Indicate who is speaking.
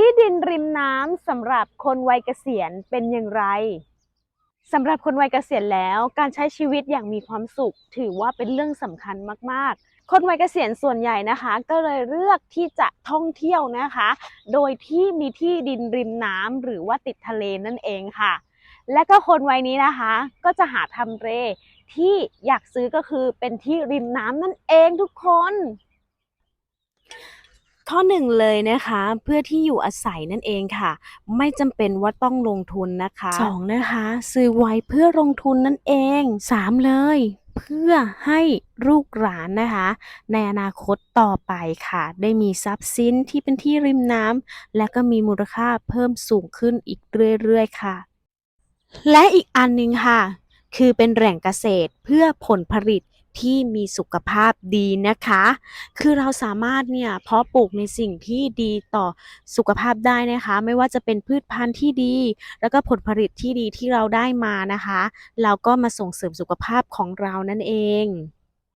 Speaker 1: ที่ดินริมน้ำสำหรับคนวัยเกษียณเป็นอย่างไรสำหรับคนวัยเกษียณแล้วการใช้ชีวิตอย่างมีความสุข ถือว่าเป็นเรื่องสำคัญมาก ๆ คนวัยเกษียณส่วนใหญ่นะคะ ก็เลยเลือกที่จะท่องเที่ยวนะคะ โดยที่มีที่ดินริมน้ำหรือว่าติดทะเลนั่นเองค่ะ และก็คนวัยนี้นะคะ ก็จะหาทำเลที่อยากซื้อก็คือเป็นที่ริมน้ำนั่นเองทุกคน ข้อหนึ่งเลยนะคะ เพื่อที่อยู่อาศัยนั่นเองค่ะ ไม่จำเป็นว่าต้องลงทุนนะคะสองนะคะ ซื้อไว้เพื่อลงทุนนั่นเองสามเลยเพื่อให้ลูกหลานนะคะ ในอนาคตต่อไปค่ะ ได้มีทรัพย์สินที่เป็นที่ริมน้ำและก็มีมูลค่าเพิ่มสูงขึ้นอีกเรื่อยๆค่ะ และอีกอันหนึ่งค่ะ คือเป็นแหล่งเกษตรเพื่อผลผลิต ที่มีสุขภาพดีนะคะ คือเราสามารถเนี่ยเพาะปลูกในสิ่งที่ดีต่อสุขภาพได้นะคะ ไม่ว่าจะเป็นพืชพันธุ์ที่ดี แล้วก็ผลผลิตที่ดีที่เราได้มานะคะ เราก็มาส่งเสริมสุขภาพของเรานั่นเอง